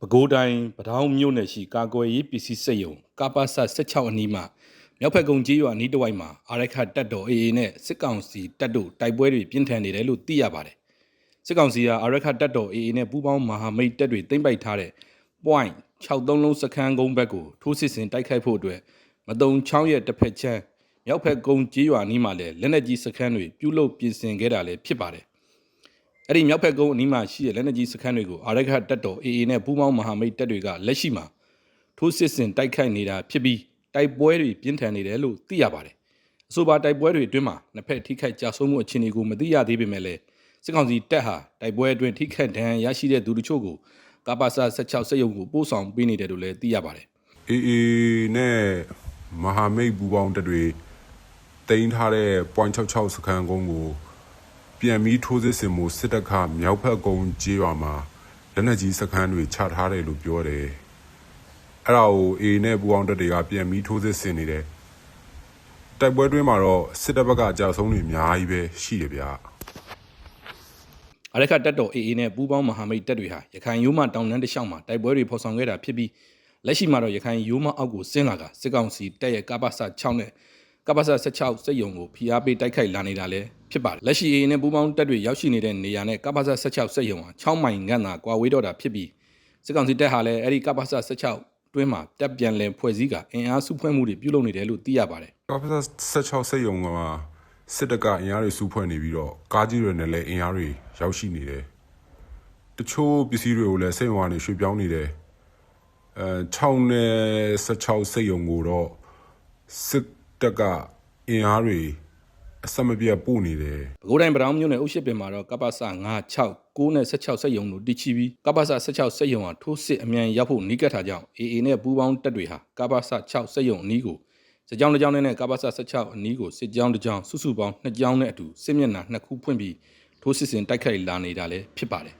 ပဲခူးတိုင်းပထောင်မြို့နယ်ရှိကာကွယ်ရေးပစ္စည်းစက်ရုံကပ္ပစ16အနီးမှာမြောက်ဖက်ကုန်းကြီးရွာနီးတစ်ဝိုက်မှာအာရခတက်တော် AA နဲ့စစ်ကောင်စီတပ်တို့တိုက်ပွဲတွေပြင်းထန်နေတယ်လို့သိရပါတယ်။စစ်ကောင်စီကအာရခတက်တော် AA နဲ့ပူးပေါင်းမဟာမိတ်တပ်တွေတင်ပိုက်ထားတဲ့ point 63လုံးစခန်းကုန်းဘက်ကိုထိုးစစ်ဆင်တိုက်ခိုက်ဖို့အတွက်မတုံချောင်းရဲ့တစ်ဖက်ချမ်းမြောက်ဖက်ကုန်းကြီးရွာနီးမှာလည်းလက်နက်ကြီးစခန်းတွေပြုလုပ်ပြင်ဆင်ခဲ့တာလည်းဖြစ်ပါတယ်။ အဲ့ဒီမြောက်ဖက်ကုန်းအနီးမှာရှိတဲ့လက်နက်ကြီးစခန်းတွေကိုအာရခတက်တော် AA နဲ့ပူးပေါင်းမဟာမိတ်တပ်တွေကလက်ရှိမှာထိုးစစ်ဆင်တိုက်ခိုက်နေတာဖြစ်ပြီးတိုက်ပွဲတွေပြင်းထန်နေတယ်လို့သိရပါတယ်။အဆိုပါတိုက်ပွဲတွေအတွင်းမှာနှစ်ဖက်ထိခိုက်ကြဆုံးမှုအခြေအနေကိုမသိရသေးပေမဲ့လည်းစစ်ကောင်စီတပ်ဟာတိုက်ပွဲအတွင်းထိခိုက်ဒဏ်ရာရရှိတဲ့သူတို့ချို့ကိုကပ္ပစ16စက်ရုံကိုပို့ဆောင်ပေးနေတယ်လို့လည်းသိရပါတယ်အေးအေးနဲ့မဟာမိတ်ဘူပေါင်းတပ်တွေတင်ထားတဲ့ .66 စခန်းကုန်းကို ပြန်ပြီးထိုးစစ်ဆင်မှုစစ်တပ်ကမြောက်ဖက်ကုန်းကြေးရွာမှာလက်နက်ကြီးစခန်းတွေချထားတယ်လို့ပြောတယ်အဲ့ဒါကိုအေးနဲ့ဘူပေါင်းတပ်တွေကပြန်ပြီးထိုးစစ်ဆင်နေတယ်တိုက်ပွဲတွင်းမှာတော့စစ်တပ်ဘက်ကအကြဆုံးတွေအများကြီးပဲရှိတယ်ဗျာ။အာရခတက်တော် AA နဲ့ပူးပေါင်းမဟာမိတ်တပ်တွေဟာရခိုင်ရိုးမတောင်တန်းတစ်လျှောက်မှာတိုက်ပွဲတွေဖော်ဆောင်ခဲ့တာဖြစ်ပြီးလက်ရှိမှာတော့ရခိုင်ရိုးမအောက်ကိုဆင်းလာကစစ်ကောင်စီတပ်ရဲ့ကပ္ပစ6နဲ့ကပ္ပစ16စစ်ရုံကိုဖိအားပေးတိုက်ခိုက်လာနေတာလည်း ဖြစ်ပါတယ်။လက်ရှိ AA နဲ့ပူးပေါင်းတပ်တွေရောက်ရှိနေတဲ့နေရာနဲ့ကပ္ပစ16စစ်ရုံဟာ6မိုင်ငန့်သာကွာဝေးတော့တာဖြစ်ပြီးစစ်ကောင်စီတပ်ဟာလည်းအဲ့ဒီကပ္ပစ16တွင်းမှာတပ်ပြန်လည်ဖွဲ့စည်းကအင်အားစုဖွဲ့မှုတွေပြုလုပ်နေတယ်လို့သိရပါတယ်။ကပ္ပ16စိတ်ယုံကမှာစစ်တပ်ကအင်အားတွေစုဖွဲ့နေပြီးတော့ကားကြီးတွေနဲ့လည်းအင်အားတွေရောက်ရှိနေတယ်တချို့ပစ္စည်းတွေကိုလည်းစိတ်ဝင်နေရွှေ့ပြောင်းနေတယ်အဲ6နဲ့16စိတ်ယုံကိုတော့စစ်တပ်ကအင်အားတွေ အဆက်မပြတ်ပို့နေတယ်ပဲခူးတိုင်းပတောင်မြို့နယ်အုပ်ရှိပင်မှာတော့ကပ္ပစ9 6 9နဲ့16စက်ရုံတို့တည်ချီပြီးကပ္ပစ16စက်ရုံဟာထိုးစစ်အမြန်ရောက်ဖို့နီးကပ်ထားကြောင်း AA နဲ့ပူးပေါင်းတပ်တွေဟာကပ္ပစ6စက်ရုံအနီးကိုစစ်ကြောင်းတစ်ကြောင်းနဲ့ကပ္ပစ16အနီးကိုစစ်ကြောင်းတစ်ကြောင်းစုစုပေါင်း2ကြောင်းနဲ့အတူစစ်မျက်နှာ2ခုဖွင့်ပြီးထိုးစစ်ဆင်တိုက်ခိုက်လာနေတာလည်းဖြစ်ပါတယ်